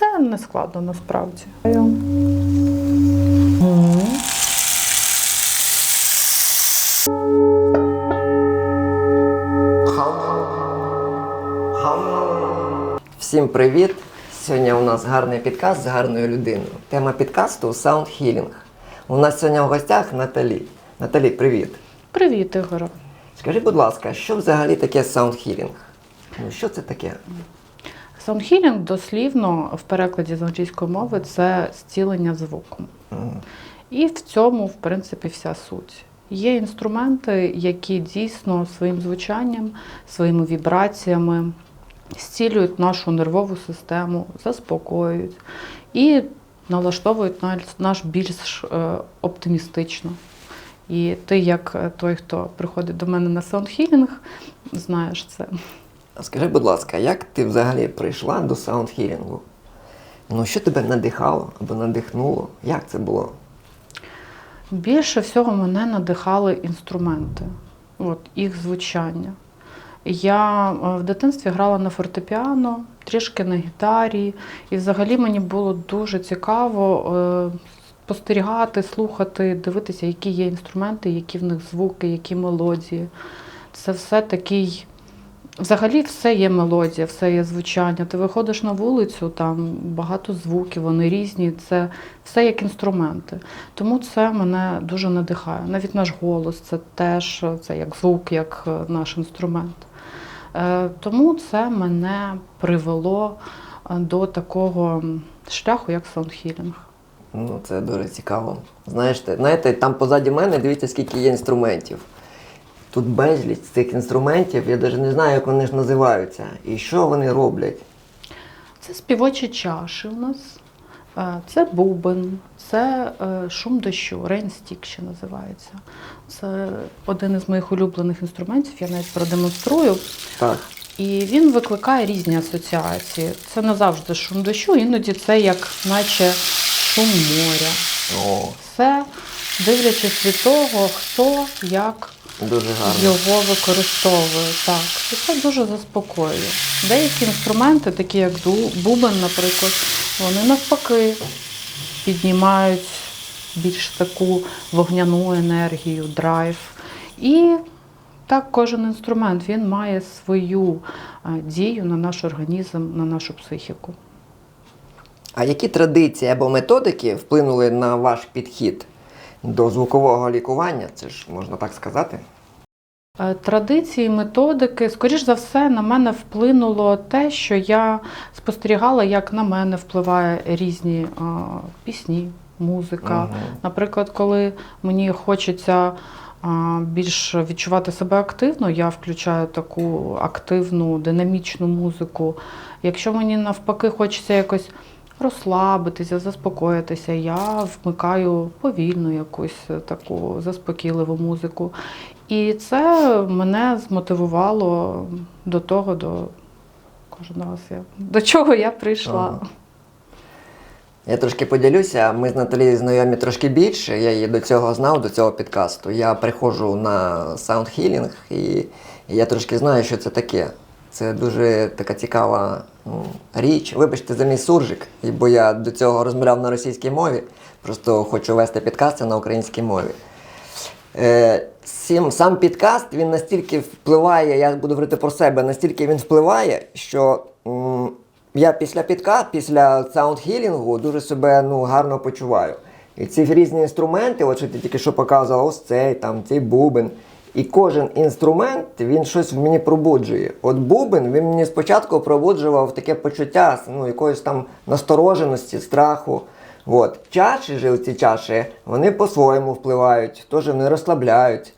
Це не складно насправді. Всім привіт! Сьогодні у нас гарний підкаст з гарною людиною. Тема підкасту Sound Healing. У нас сьогодні в гостях Наталі. Наталі, привіт. Привіт, Ігоре. Скажи, будь ласка, що взагалі таке Sound Healing? Ну, що це таке? Саундхілінг дослівно в перекладі з англійської мови це зцілення звуком. І в цьому, в принципі, вся суть. Є інструменти, які дійсно своїм звучанням, своїми вібраціями зцілюють нашу нервову систему, заспокоюють і налаштовують наш- більш е, оптимістично. І ти, як е, той, хто приходить до мене на саундхілінг, знаєш це. Скажи, будь ласка, як ти взагалі прийшла до Healing? Ну, що тебе надихало або надихнуло? Як це було? Більше всього мене надихали інструменти, от, їх звучання. Я е, в дитинстві грала на фортепіано, трішки на гітарі, і взагалі мені було дуже цікаво е, спостерігати, слухати, дивитися, які є інструменти, які в них звуки, які мелодії. Це все такий. Взагалі все є мелодія, все є звучання. Ти виходиш на вулицю, там багато звуків, вони різні. Це все як інструменти. Тому це мене дуже надихає. Навіть наш голос це теж це як звук, як е, наш інструмент. Е, Тому це мене привело е, до такого шляху, як саундхілінг. Ну, це дуже цікаво. Знаєш, знаєте, там позаді мене дивіться, скільки є інструментів. Тут безліч цих інструментів, я навіть не знаю, як вони ж називаються і що вони роблять. Це співочі чаші у нас, е, це бубен, це е, шум дощу, рейнстік ще називається. Це один із моїх улюблених інструментів, я навіть продемонструю. Так. І він викликає різні асоціації. Це не завжди шум дощу, іноді це як наче шум моря. О, Все дивлячись від того, хто як дуже гарно. його використовує. Так, і це дуже заспокоює. Деякі інструменти, такі як бубен, наприклад, вони навпаки піднімають більш таку вогняну енергію, драйв. І так кожен інструмент він має свою е, дію на наш організм, на нашу психіку. А які традиції або методики вплинули на ваш підхід до звукового лікування? Це ж можна так сказати. Е, Традиції, методики, скоріш за все, на мене вплинуло те, що я спостерігала, як на мене впливає різні е, пісні, музика. Мгм. Наприклад, коли мені хочеться е, більш відчувати себе активно, я включаю таку активну, динамічну музику. Якщо мені навпаки хочеться якось розслабитися, заспокоїтися, я вмикаю повільну якусь таку заспокійливу музику. І це мене змотивувало до того, до кожен раз я до чого я прийшла. Я трошки поділюся. Ми з Наталією знайомі трошки більше. Я її до цього знав, до цього підкасту. Я приходжу на Healing і я трошки знаю, що це таке. Це дуже така цікава річ. Вибачте за мій суржик, бо я до цього розмовляв на російській мові. Просто хочу вести підкасти на українській мові. Е, сім, сам підкаст він настільки впливає, я буду говорити про себе, настільки він впливає, що м, я після підка, після саундхілінгу дуже себе ну, гарно почуваю. І ці різні інструменти, от що ти тільки що показував, ось цей, там, цей бубен. І кожен інструмент він щось в мені пробуджує. От бубен він мені спочатку пробуджував таке почуття ну, якоїсь там настороженості, страху. От. Чаші ж, ці чаші, вони по-своєму впливають, теж вони розслабляють.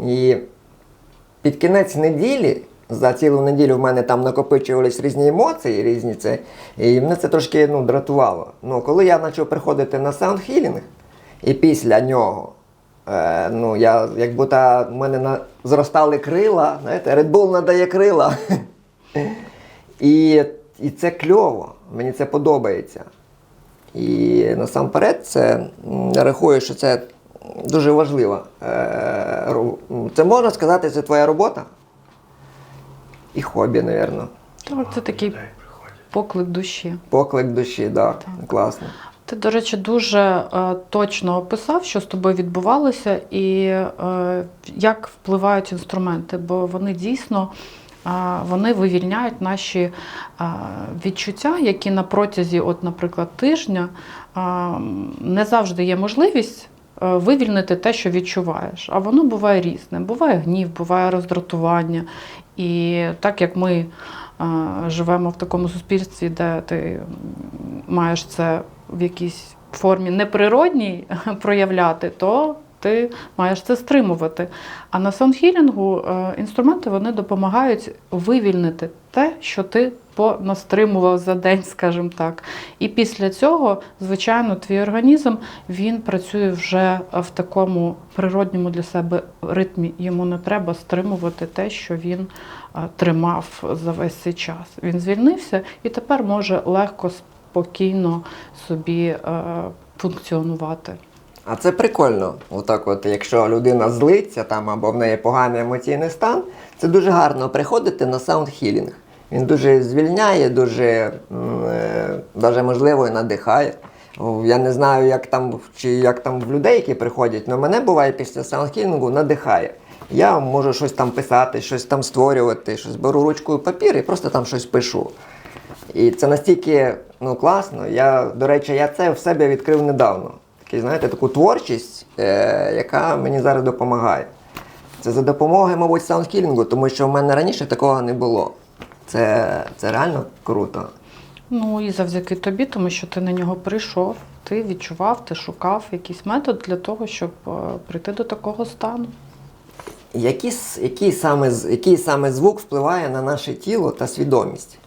І під кінець неділі, за цілу неділю в мене там накопичувались різні емоції, різні це, і мене це трошки ну, дратувало. Ну, коли я почав приходити на саундхілінг, і після нього, е, ну, я, як будто в мене на, зростали крила, знаєте, Red Bull надає крила. І, і це кльово, мені це подобається. І насамперед, це я рахую, що це дуже важливо. Е, Це можна сказати, це твоя робота і хобі, напевно. Так, це такий Поклик душі. Поклик душі, да. Так. класно. Ти, до речі, дуже е, точно описав, що з тобою відбувалося, і е, як впливають інструменти, бо вони дійсно е, вони вивільняють наші е, відчуття, які на протязі, от, наприклад, тижня е, не завжди є можливість. Вивільнити те, що відчуваєш, а воно буває різне. Буває гнів, буває роздратування. І так як ми живемо в такому суспільстві, де ти маєш це в якійсь формі неприродній проявляти, то ти маєш це стримувати. А на саундхілінгу е, інструменти вони допомагають вивільнити те, що ти понастримував за день, скажімо так. І після цього, звичайно, твій організм він працює вже в такому природньому для себе ритмі. Йому не треба стримувати те, що він е, тримав за весь цей час. Він звільнився і тепер може легко, спокійно собі е, функціонувати. А це прикольно. Отак, от, якщо людина злиться там або в неї поганий емоційний стан, це дуже гарно приходити на саунд-хілінг. Він дуже звільняє, дуже м, е, можливо і надихає. Я не знаю, як там, чи як там в людей, які приходять, але мене буває після саундхілінгу надихає. Я можу щось там писати, щось там створювати, щось беру ручку і папір і просто там щось пишу. І це настільки ну, класно. Я, до речі, я це в себе відкрив недавно. Такий, знаєте, таку творчість, е, яка мені зараз допомагає. Це за допомогою, мабуть, саундхілінгу, тому що в мене раніше такого не було. Це, це реально круто. Ну і завдяки тобі, тому що ти на нього прийшов, ти відчував, ти шукав якийсь метод для того, щоб е, прийти до такого стану. Які, с- який, саме, який саме звук впливає на наше тіло та свідомість?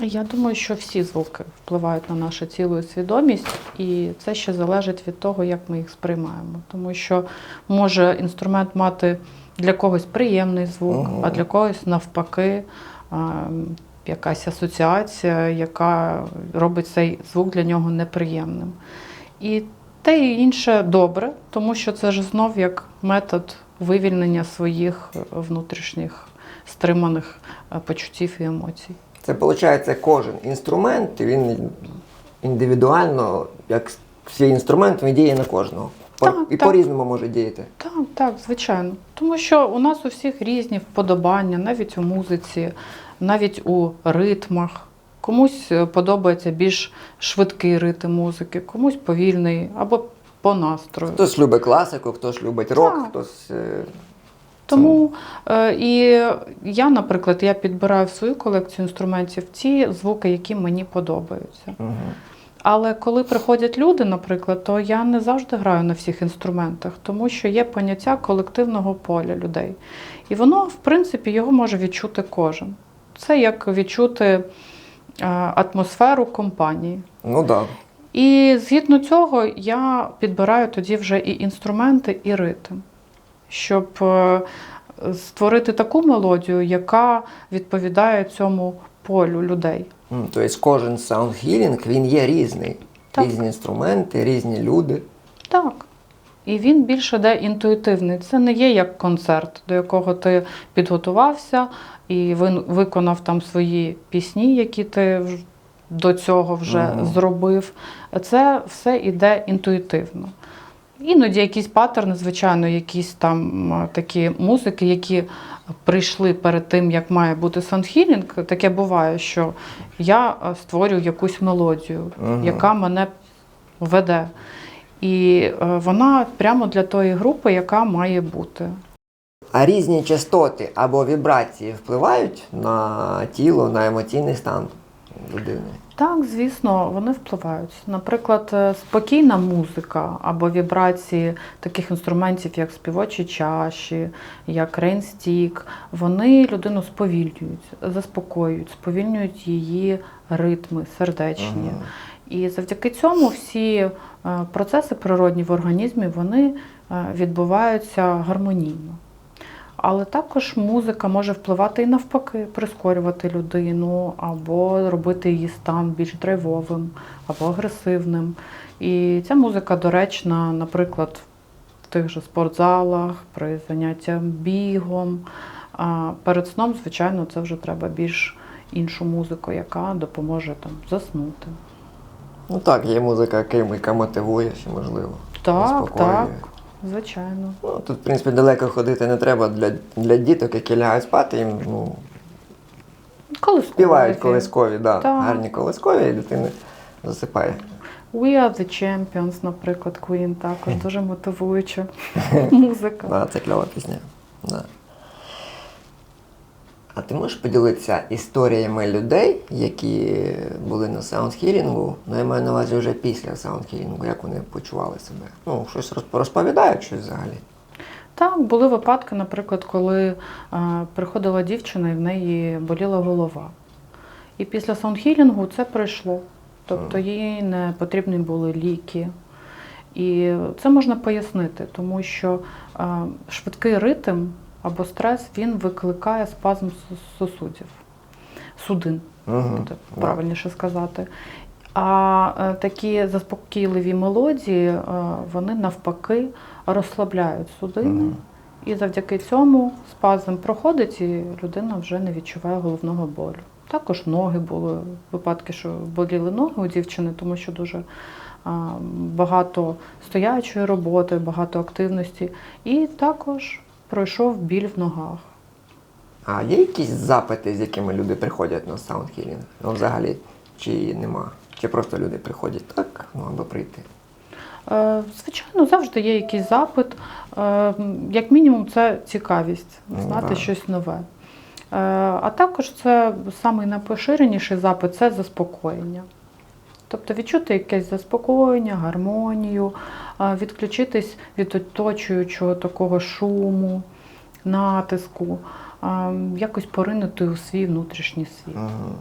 Я думаю, що всі звуки впливають на наше тіло і свідомість, і це ще залежить від того, як ми їх сприймаємо. Тому що може інструмент мати для когось приємний звук, Ага. а для когось навпаки якась асоціація, яка робить цей звук для нього неприємним. І те і інше добре, тому що це ж знов як метод вивільнення своїх внутрішніх стриманих почуттів і емоцій. Це виходить, кожен інструмент, він індивідуально, як свій інструмент, він діє на кожного. Так, і по-різному може діяти. Так, так, звичайно. Тому що у нас у всіх різні вподобання, навіть у музиці, навіть у ритмах. Комусь е, подобається більш швидкий ритм музики, комусь повільний або по настрою. Хтось любить класику, хтось любить рок, Так. хтось. Тому е, і я, наприклад, я підбираю в свою колекцію інструментів ті звуки, які мені подобаються. Мгм. Але коли приходять люди, наприклад, то я не завжди граю на всіх інструментах, тому що є поняття колективного поля людей. І воно, в принципі, його може відчути кожен. Це як відчути е, атмосферу компанії. Ну так. Да. І згідно цього я підбираю тоді вже і інструменти, і ритм, щоб е, створити таку мелодію, яка відповідає цьому полю людей. Тобто кожен саундхілінг він є різний. Так. Різні інструменти, різні люди. Так. І він більше де інтуїтивний. Це не є як концерт, до якого ти підготувався і виконав там свої пісні, які ти до цього вже Ага. зробив. Це все іде інтуїтивно. Іноді якісь паттерни, звичайно, якісь там такі музики, які прийшли перед тим, як має бути саундхілінг. Таке буває, що я створюю якусь мелодію, Ага. яка мене веде. І е, вона прямо для тої групи, яка має бути. А різні частоти або вібрації впливають на тіло, на емоційний стан людини. Так, звісно, вони впливають. Наприклад, е, спокійна музика або вібрації таких інструментів, як співочі чаші, як рейнстік, вони людину сповільнюють, заспокоюють, сповільнюють її ритми сердечні. Ага. І завдяки цьому всі е, процеси природні в організмі вони е, відбуваються гармонійно. Але також музика може впливати і навпаки, прискорювати людину, або робити її стан більш драйвовим або агресивним. І ця музика доречна, наприклад, в тих же спортзалах, при заняттях бігом. А перед сном, звичайно, це вже треба більш іншу музику, яка допоможе там заснути. Ну так, є музика, яка- мотивує, можливо. Так, так, звичайно. Ну, тут, в принципі, далеко ходити не треба для, для діток, які лягають спати, їм ну, співають колискові, да, Так. гарні колискові, і дитина засипає. We are the champions, наприклад, Queen також дуже мотивуюча музика. Да, це кльова пісня. Да. А ти можеш поділитися історіями людей, які були на саундхілінгу? Ну, я маю на увазі вже після саундхілінгу, як вони почували себе? Ну, щось розп- розповідають щось взагалі. Так, були випадки, наприклад, коли е, приходила дівчина і в неї боліла голова. І після саундхілінгу це пройшло. Тобто їй не потрібні були ліки. І це можна пояснити, тому що е, швидкий ритм або стрес він викликає спазм сос- сосудів, судин, Угу. буде правильніше сказати. А е, такі заспокійливі мелодії, е, вони навпаки розслабляють судини. Мгм. І завдяки цьому спазм проходить, і людина вже не відчуває головного болю. Також ноги були випадки, що боліли ноги у дівчини, тому що дуже а, багато стоячої роботи, багато активності. І також пройшов біль в ногах. А є якісь запити, з якими люди приходять на саундхілінг? Ну, взагалі, чи нема? Чи просто люди приходять так, ну, аби прийти? Е, Звичайно, завжди є якийсь запит. Е, Як мінімум, це цікавість Ну, знати да. щось нове. Е, А також це самий найпоширеніший запит це заспокоєння. Тобто відчути якесь заспокоєння, гармонію, відключитись від оточуючого такого шуму, натиску, якось поринути у свій внутрішній світ. Угу.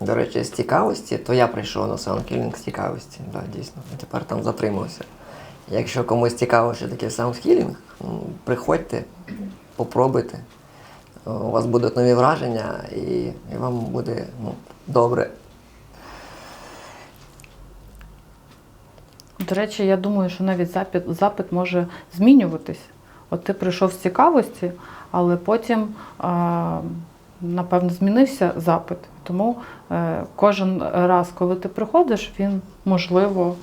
До речі, з цікавості, то я прийшов на саундхілінг з цікавості, да, дійсно. Тепер там затримався. Якщо комусь цікаво, що таке саундхілінг, приходьте, попробуйте. У вас будуть нові враження і, і вам буде ну, добре. До речі, я думаю, що навіть запит, запит може змінюватись. От ти прийшов з цікавості, але потім, напевно, змінився запит. Тому е, кожен раз, коли ти приходиш, він можливо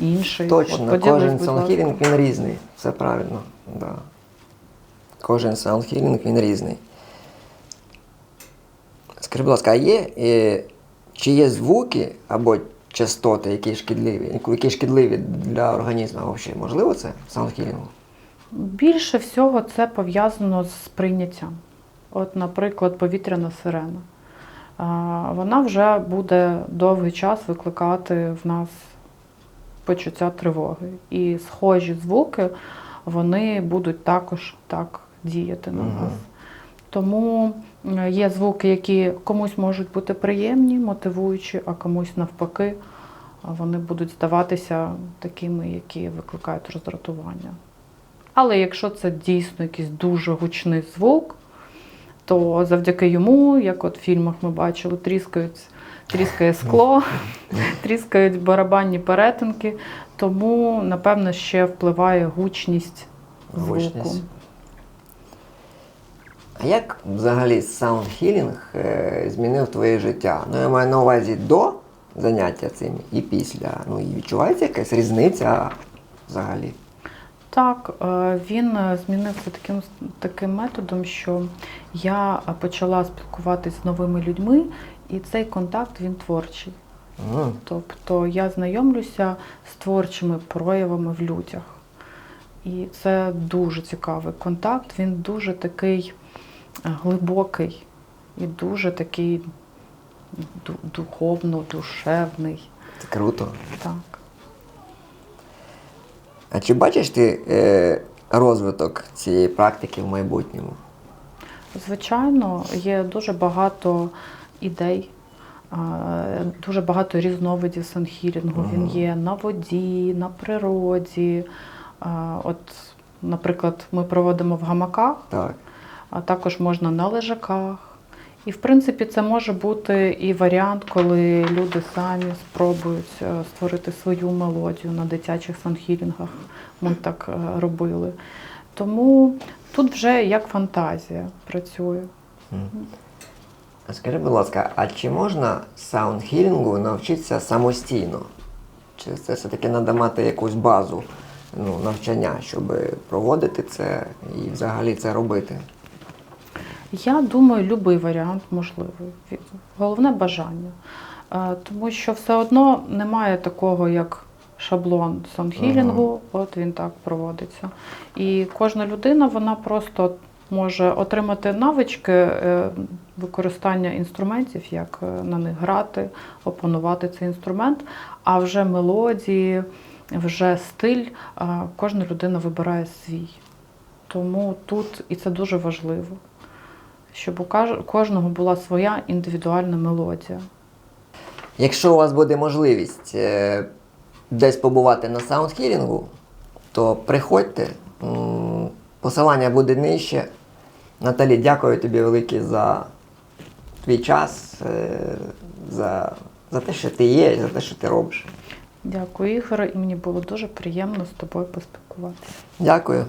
інший. Точно, поділись, кожен саундхілінг він різний. Все правильно. Да. Кожен саундхілінг він різний. Скажи, будь ласка, а є, е, чи є звуки або частоти, які шкідливі, які шкідливі для організму взагалі? Можливо це в саундхілінгу? Більше всього це пов'язано з прийняттям. От, наприклад, повітряна сирена. Вона вже буде довгий час викликати в нас почуття тривоги. І схожі звуки вони будуть також так діяти на нас. Тому е, є звуки, які комусь можуть бути приємні, мотивуючі, а комусь навпаки, вони будуть здаватися такими, які викликають роздратування. Але якщо це дійсно якийсь дуже гучний звук, то завдяки йому, як от в фільмах ми бачили, тріскають, тріскає скло, тріскають барабанні перетинки, тому, напевно, ще впливає гучність звуку. Гучність. А як взагалі саундхілінг е, змінив твоє життя? Ну, я маю на увазі до заняття цим і після. Ну і відчувається якась різниця взагалі? Так, е, він змінився таким, таким методом, що я почала спілкуватися з новими людьми, і цей контакт він творчий. М, Тобто я знайомлюся з творчими проявами в людях. І це дуже цікавий контакт. Він дуже такий е, глибокий і дуже такий духовно, душевний. Це круто. Так. А чи бачиш ти е, розвиток цієї практики в майбутньому? Звичайно, є дуже багато ідей, дуже багато різновидів санхілінгу. Він є на воді, на природі. А, От, наприклад, ми проводимо в гамаках, Так. а також можна на лежаках. І, в принципі, це може бути і варіант, коли люди самі спробують е, створити свою мелодію на дитячих санхілінгах. Ми так е, робили. Тому тут вже як фантазія працює. М. Скажи, будь ласка, а чи можна саундхілінгу навчитися самостійно? Чи це все-таки треба мати якусь базу ну, навчання, щоб проводити це і взагалі це робити? Я думаю, будь-який варіант можливий. Головне бажання. Е, Тому що все одно немає такого, як шаблон саундхілінгу, от він так проводиться. І кожна людина вона просто може отримати навички е, використання інструментів, як е, на них грати, опанувати цей інструмент, а вже мелодії, вже стиль, кожна людина вибирає свій. Тому тут і це дуже важливо щоб у кожного була своя індивідуальна мелодія. Якщо у вас буде можливість е, десь побувати на саундхілінгу, то приходьте. Посилання буде нижче. Наталі, дякую тобі велике за твій час, е, за, за те, що ти є, за те, що ти робиш. Дякую, Ігоре, і мені було дуже приємно з тобою поспілкуватися. Дякую.